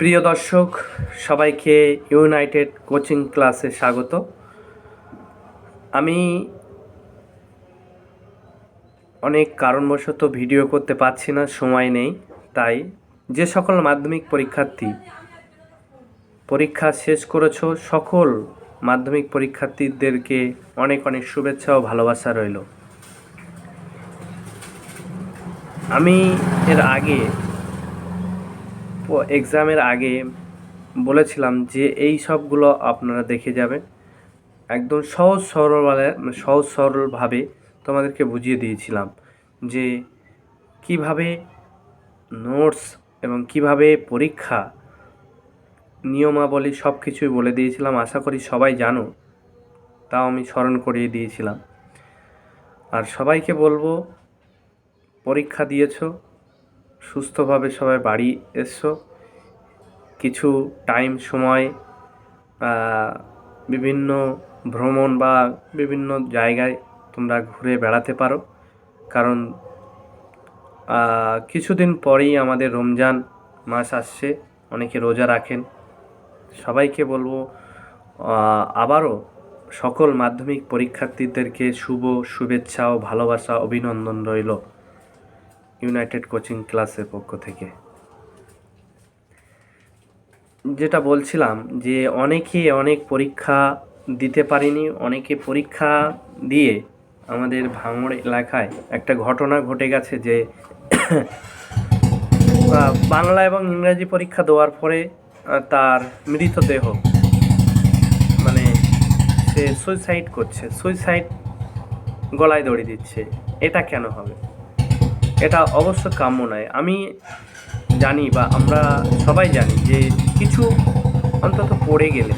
প্রিয় দর্শক, সবাইকে ইউনাইটেড কোচিং ক্লাসে স্বাগত। আমি অনেক কারণবশত ভিডিও করতে পারছি না, সময় নেই, তাই যে সকল মাধ্যমিক পরীক্ষার্থী পরীক্ষা শেষ করেছ, সকল মাধ্যমিক পরীক্ষার্থীদেরকে অনেক অনেক শুভেচ্ছা ও ভালোবাসা রইল। আমি এর আগে এক্সামের আগে বলেছিলাম যে এই সবগুলো আপনারা দেখে যাবেন। একদম সহজ সরল, সহজ সরলভাবে তোমাদেরকে বুঝিয়ে দিয়েছিলাম যে কীভাবে নোটস এবং কীভাবে পরীক্ষা, নিয়মাবলী সব কিছুই বলে দিয়েছিলাম। আশা করি সবাই জানো, তাও আমি স্মরণ করিয়ে দিয়েছিলাম। আর সবাইকে বলব, পরীক্ষা দিয়েছ সুস্থভাবে সবাই বাড়ি এসছো। কিছু টাইম সময় বিভিন্ন ভ্রমণ বা বিভিন্ন জায়গায় তোমরা ঘুরে বেড়াতে পারো। কারণ কিছুদিন পরেই আমাদের রমজান মাস আসছে, অনেকে রোজা রাখেন। সবাইকে বলব আবারও সকল মাধ্যমিক পরীক্ষার্থীদেরকে শুভ শুভেচ্ছা ও ভালোবাসা, অভিনন্দন রইল। ইউনাইটেড কোচিং ক্লাসের পক্ষ থেকে। যেটা বলছিলাম যে অনেকে অনেক পরীক্ষা দিতে পারিনি, অনেকে পরীক্ষা দিয়ে আমাদের ভাঙড় এলাকায় একটা ঘটনা ঘটে গেছে যে বাংলা এবং ইংরাজি পরীক্ষা দেওয়ার পরে তার মৃতদেহ মানে সে সুইসাইড করছে সুইসাইড গলায় দড়ি দিচ্ছে। এটা কেন হবে? এটা অবশ্য কাম্য নয়। আমি জানি বা আমরা সবাই জানি যে কিছু অন্তত পড়ে গেলে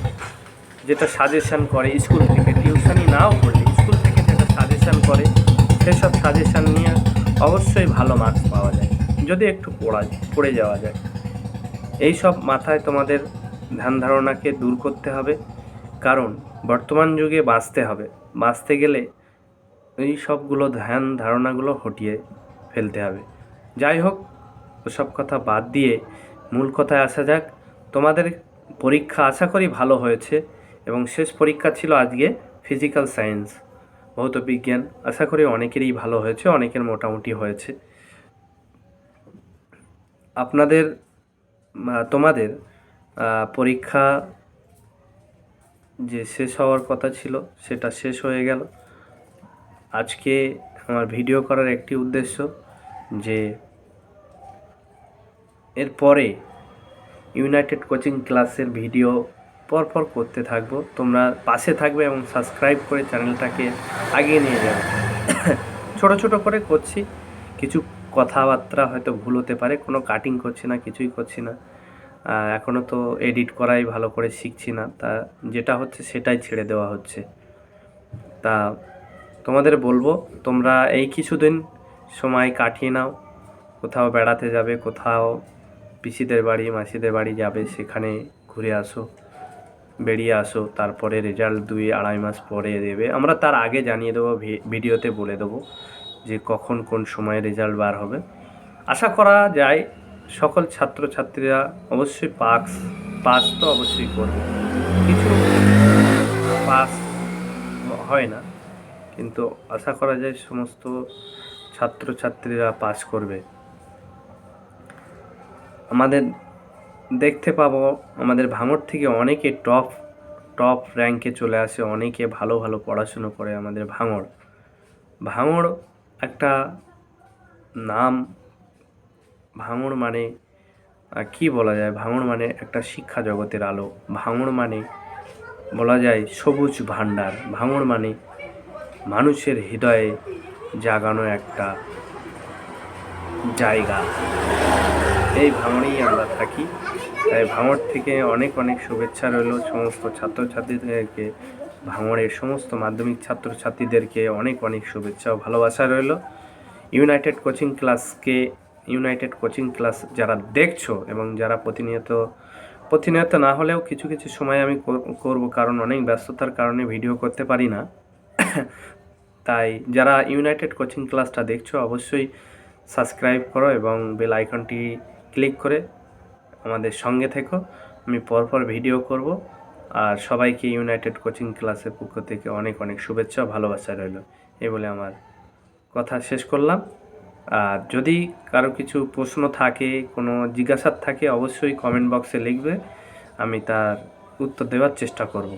যেটা সাজেশান করে স্কুল থেকে টিউশনই নাও পড়লে স্কুল থেকে যেটা সাজেশান করে, সেসব সাজেশান নিয়ে অবশ্যই ভালো মার্কস পাওয়া যায়। যদি একটু পড়া, পড়ে যাওয়া যায়। এই সব মাথায় তোমাদের ধ্যান ধারণাকে দূর করতে হবে। কারণ বর্তমান যুগে বাঁচতে হবে। বাঁচতে গেলে এই সবগুলো ধ্যান ধারণাগুলো হটিয়ে ফেলতে হবে। যাই হোক, ওসব কথা বাদ দিয়ে মূল কথায় আসা যাক। তোমাদের পরীক্ষা আশা করি ভালো হয়েছে এবং শেষ পরীক্ষা ছিল আজকে ফিজিক্যাল সায়েন্স ভৌত বিজ্ঞান, আশা করি অনেকেরই ভালো হয়েছে, অনেকের মোটামুটি হয়েছে। আপনাদের তোমাদের পরীক্ষা যে শেষ হওয়ার কথা ছিল, সেটা শেষ হয়ে গেল। আজকে আমার ভিডিও করার একটি উদ্দেশ্য যে এরপরে ইউনাইটেড কোচিং ক্লাসের ভিডিও পরপর করতে থাকব। তোমরা পাশে থাকবে এবং সাবস্ক্রাইব করে চ্যানেলটাকে আগিয়ে নিয়ে যাবে। ছোট ছোট করে করছি। কিছু কথাবার্তা হয়তো ভুল হতে পারে, কোনো কাটিং করছি না, কিছুই করছি না। এখনও তো এডিট করাই ভালো করে শিখছি না। তা যেটা হচ্ছে সেটাই ছেড়ে দেওয়া হচ্ছে। তা তোমাদের বলব, তোমরা এই কিছুদিন সময় কাটিয়ে নাও। কোথাও বেড়াতে যাবে, কোথাও পিসিদের বাড়ি, মাসিদের বাড়ি যাবে, সেখানে ঘুরে আসো, বেরিয়ে আসো, তারপরে রেজাল্ট দুই আড়াই মাস পরে দেবে। আমরা তার আগে জানিয়ে দেবো ভিডিওতে বলে দেবো যে কখন কোন সময়ে রেজাল্ট বার হবে। আশা করা যায়, সকল ছাত্রছাত্রীরা অবশ্যই পাস পাস তো অবশ্যই করবে। কিছু পাস হয় না। কিন্তু আশা করা যায় সমস্ত ছাত্রছাত্রীরা পাশ করবে। আমাদের দেখতে পাবো, আমাদের ভাঙড় থেকে অনেকে টপ টপ র্যাঙ্কে চলে আসে, অনেকে ভালো ভালো পড়াশুনো করে আমাদের ভাঙড়। ভাঙড় একটা নাম, ভাঙড় মানে কি বলা যায়? ভাঙড় মানে একটা শিক্ষা জগতের আলো। ভাঙড় মানে বলা যায় সবুজ ভাণ্ডার। ভাঙড় মানে মানুষের হৃদয়ে জাগানো একটা জায়গা। এই ভাঙড়েই আমরা থাকি। তাই ভাঙড় থেকে অনেক অনেক শুভেচ্ছা রইল সমস্ত ছাত্রছাত্রীদেরকে। ভাঙড়ের সমস্ত মাধ্যমিক ছাত্রছাত্রীদেরকে অনেক অনেক শুভেচ্ছা ও ভালোবাসা রইল। ইউনাইটেড কোচিং ক্লাসকে ইউনাইটেড কোচিং ক্লাস যারা দেখছ এবং যারা প্রতিনিয়ত প্রতিনিয়ত না হলেও কিছু কিছু সময় আমি করব, কারণ অনেক ব্যস্ততার কারণে ভিডিও করতে পারি না। তাই যারা ইউনাইটেড কোচিং ক্লাসটা দেখছ, অবশ্যই সাবস্ক্রাইব করো এবং বেল আইকনটি ক্লিক করে আমাদের সঙ্গে থেকো। আমি পরপর ভিডিও করব। আর সবাইকে ইউনাইটেড কোচিং ক্লাসের পক্ষ থেকে অনেক অনেক শুভেচ্ছা ভালোবাসা রইল। এই বলে আমার কথা শেষ করলাম। আর যদি কারও কিছু প্রশ্ন থাকে, কোনো জিজ্ঞাসার থাকে, অবশ্যই কমেন্ট বক্সে লিখবে। আমি তার উত্তর দেওয়ার চেষ্টা করব।